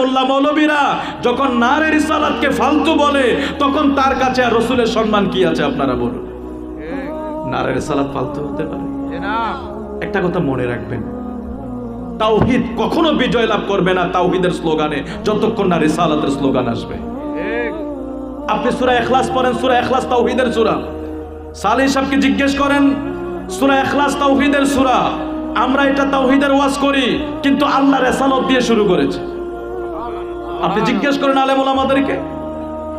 মোল্লা মৌলবীরা যখন নারের সালাদকে ফালতু বলে, তখন তার কাছে আর রসুলের সম্মান কি আছে আপনারা বলুন? নারের সালাদ ফালতু হতে পারে। একটা কথা মনে রাখবেন। তাওহিদ কখনো বিজয় লাভ করবে না তাওহিদের স্লোগানে, যতক্ষণ না রিসালাতের স্লোগান আসবে। আপনি সূরা ইখলাস পড়েন, সূরা ইখলাস তাওহিদের সূরা। সালেহ সাহেবকে জিজ্ঞেস করেন, সূরা ইখলাস তাওহিদের সূরা, আমরা এটা তাওহিদের ওয়াজ করি, কিন্তু আল্লাহ রেসালত দিয়ে শুরু করেছে। আপনি জিজ্ঞেস করেন আলেমুল ওলামাদেরকে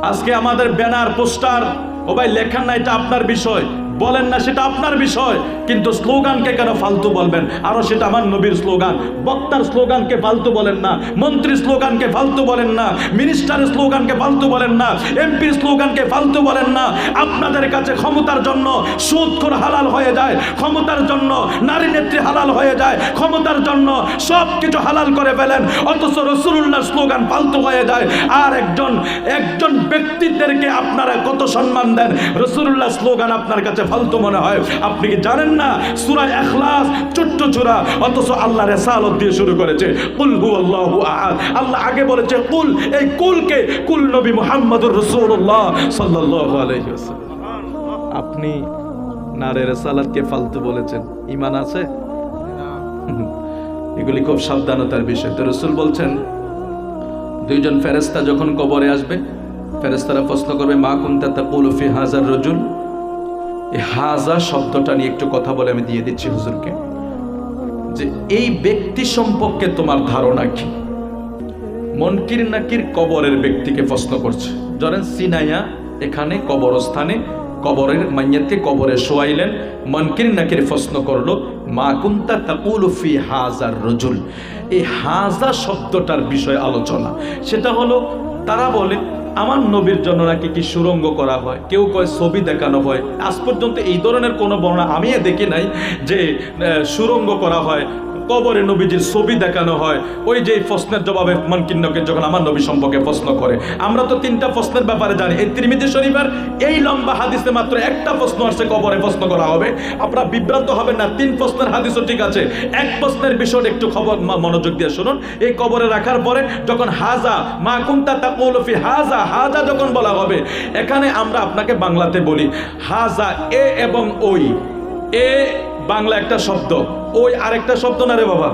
আজকে আমাদের ব্যানার, পোস্টার, ও ভাই লেখার না, এটা আপনার বিষয়। বলেন না সেটা আপনার বিষয়, কিন্তু স্লোগানকে কেন ফালতু বলবেন? আরও সেটা আমার নবীর স্লোগান। বক্তার স্লোগানকে ফালতু বলেন না মন্ত্রী স্লোগানকে ফালতু বলেন না, মিনিস্টারের স্লোগানকে ফালতু বলেন না, এমপির স্লোগানকে ফালতু বলেন না। আপনাদের কাছে ক্ষমতার জন্য সুদখোর হালাল হয়ে যায়, ক্ষমতার জন্য নারী নেত্রী হালাল হয়ে যায়, ক্ষমতার জন্য সব কিছু হালাল করে ফেলেন, অথচ রসুল্লাহ স্লোগান ফালতু হয়ে যায়। আর একজন একজন ব্যক্তিদেরকে আপনারা কত সম্মান দেন? রসুল্লাহ স্লোগান আপনার কাছে ফালতু মনে হয়। আপনি কি জানেন না? সুরা এখলাস ছোট্ট চূড়া অথচ আল্লাহ রেসালত দিয়ে শুরু করেছে। কুল হু আল্লাহু আহাদ। আল্লাহ আগে বলেছে কুল এই কুলকে কুল নবী মুহাম্মদুর রাসূলুল্লাহ সাল্লাল্লাহু আলাইহি ওয়াসাল্লাম। আপনি নারে রেসালাতকে ফালতু বলেছেন। ইমান আছে? এগুলি খুব সাবধানতার বিষয়। তো রসুল বলছেন দুইজন ফেরেস্তা যখন কবরে আসবে ফেরেস্তারা প্রশ্ন করবে মা কুন্তা তাকুলু ফি হাজার রজুল? এই হাজা শব্দটা নিয়ে একটু কথা বলে আমি দিয়ে দিচ্ছি হুজুরকে। যে এই ব্যক্তি সম্পর্কে তোমার ধারণা কি? মনকির নাকির কবরের ব্যক্তিকে প্রশ্ন করছে। ধরেন সিনাইয়া এখানে কবরস্থানে কবরের মাইয়াতে কবরে শোয়াইলেন, মনকির নাকির প্রশ্ন করল, মা কুন্তা তাকুলু ফি হাজার রজুল? এই হাজা শব্দটার বিষয় আলোচনা। সেটা হলো, তারা বলে আমার নবীর জন্য নাকি কি সুরঙ্গ করা হয়? কেউ কয় ছবি দেখানো হয়। আজ পর্যন্ত এই ধরনের কোনো বর্ণনা আমি দেখি নাই যে সুরঙ্গ করা হয়। কবরে নবীজির ছবি দেখানো হয়। ওই যে প্রশ্নের জবাবে মানকিন্নকে যখন আমার নবী সম্পর্কে প্রশ্ন করে। আমরা তো তিনটা প্রশ্নের ব্যাপারে জানি। এই ত্রিমিতি শরীফের এই লম্বা হাদিসে মাত্র একটা প্রশ্ন আসছে, কবরে প্রশ্ন করা হবে। আপনারা বিভ্রান্ত হবেন না, তিন প্রশ্নের হাদিসও ঠিক আছে। এক প্রশ্নের বিষয়ে একটু খবর মনোযোগ দিয়ে শুনুন। এই কবরে রাখার পরে যখন হাজা, মা কুন্তা তাকুলফি হাজা হাজা যখন বলা হবে, এখানে আমরা আপনাকে বাংলাতে বলি, হাজা এ এবং ওই। এ বাংলা একটা শব্দ। ওই আরেকটা শব্দ না রে বাবা?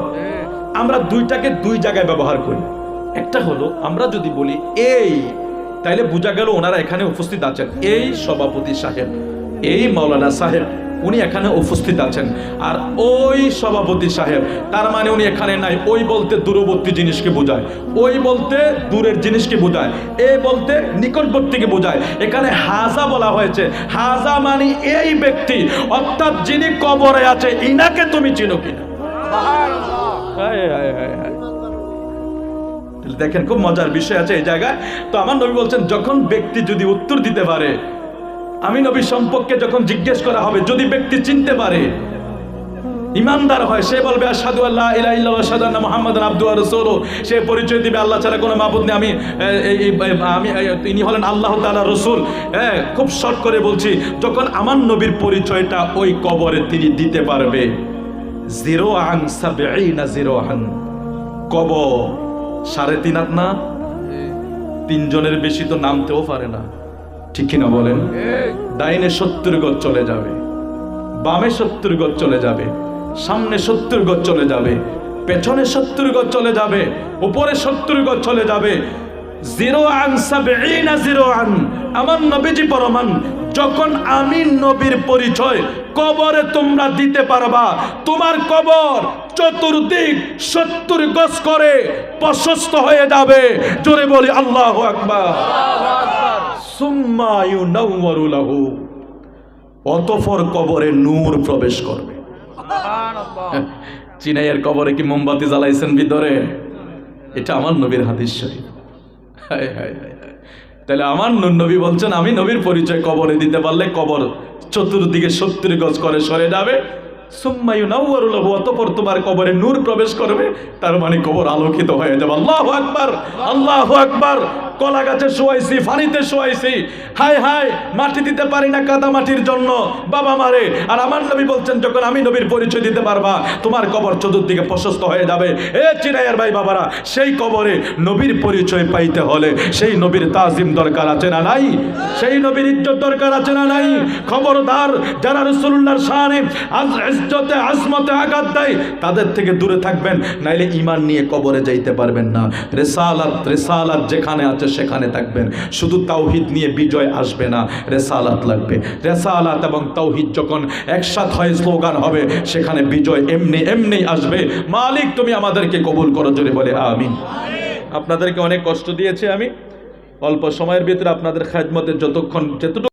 আমরা দুইটাকে দুই জায়গায় ব্যবহার করি। একটা হলো, আমরা যদি বলি, এই, তাইলে বোঝা গেল ওনারা এখানে উপস্থিত আছেন। এই সভাপতি সাহেব, এই মাওলানা সাহেব উনি এখানে উপস্থিত আছেন। আর ওই সভাপতি সাহেব, তার মানে উনি এখানে নাই, ওই বলতে দূরবর্তী জিনিসকে বোঝায়, ওই বলতে দূরের জিনিসকে বোঝায়, এ বলতে নিকটবর্তীকে বোঝায়। এখানে হাজা বলা হয়েছে, হাজা মানে এই ব্যক্তি, অর্থাৎ যিনি কবরে আছে, ইনাকে তুমি চিনো কিনা? দেখেন, খুব মজার বিষয় আছে এই জায়গায়। তো আমার নবী বলছেন, যখন ব্যক্তি যদি উত্তর দিতে পারে আমি নবী সম্পর্কে যখন জিজ্ঞেস করা হবে যদি ব্যক্তি চিনতে পারে ইমানদার হয় সে বলবে আশহাদু আল্লাহ ইলাহা ইল্লাল্লাহ আশহাদু আন্না মুহাম্মাদান আবদুহু সে পরিচয় দিবে আল্লাহ ছাড়া কোনো মাবুদ নেই। আমি আমি এই, তিনি হলেন আল্লাহ তাআলা রাসূল। হ্যাঁ খুব শর্ট করে বলছি যখন আমার নবীর পরিচয়টা ওই কবরে তিনি দিতে পারবে জিরো আন সাবঈনা জিরো আন কব সাড়ে তিন হাত না? তিনজনের বেশি তো নামতেও পারে না। ঠিক কিনা বলেন? ডাইনে সত্তর গজ চলে যাবে, বামে সত্তর গজ চলে যাবে, সামনে সত্তর গজ চলে যাবে, পেছনে সত্তর গজ চলে যাবে, উপরে সত্তর গজ চলে যাবে। জিরো আন সাবঈনা জিরো আন আমার নবীজি পরমান, যখন আমি নবীর পরিচয়, কবরে তোমরা দিতে পারবা। তোমার কবর চতুর্দিক সত্তর গজ করে প্রশস্ত হয়ে যাবে। জোরে বলি, আল্লাহ আকবার। অতঃপর কবরে নূর প্রবেশ করবে। চিনাইয়ের কবরে কি মোমবাতি জ্বালাইছেন ভিতরে? এটা আমার নবীর হাদিস শরীফ। হায় হায় হায় হায়। তাহলে আমার নূর নবী বলছেন আমি নবীর পরিচয় কবরে দিতে পারলে কবর চতুর্দিকে সত্তর গজ করে সরে যাবে। অতঃপর তোমার কবরে নূর প্রবেশ করবে। তার মানে কবর আলোকিত হয়ে যাবে। আল্লাহ আকবার আল্লাহ আকবার কলা গাছে শোয়াইছি, ফানিতে শোয়াইছি। হায় হায়, মাটি দিতে পারি না কাদা মাটির জন্য। বাবা মারে, আর আমার নবী বলছেন, যখন আমি নবীর পরিচয় দিতে পারবা, তোমার কবর চতুর্দিকে প্রশস্ত হয়ে যাবে। এ চিনাইয়ার ভাই বাবারা, সেই কবরে নবীর পরিচয় পাইতে হলে সেই নবীর তাজিম দরকার আছে না নাই? সেই নবীর ইজ্জত দরকার আছে না নাই? খবরদার, যারা রসুল্লাহর আজ ইজ্জতে, আজমতে আঘাত দেয়, তাদের থেকে দূরে থাকবেন, নাইলে ইমান নিয়ে কবরে যাইতে পারবেন না। রেসালাত রেসালাত যেখানে আছে সেখানে থাকবেন। শুধু তাওহিদ নিয়ে বিজয় আসবে না, রেসালাত লাগবে। রেসালাত এবং তাওহিদ যখন একসাথ হয়, স্লোগান হবে, সেখানে বিজয় এমনি এমনি আসবে। মালিক, তুমি আমাদেরকে কবুল করো, জোরে বলে আমি আপনাদেরকে অনেক কষ্ট দিয়েছি আমি। অল্প সময়ের ভিতরে আপনাদের খেদমতের যতক্ষণ যেতটুকু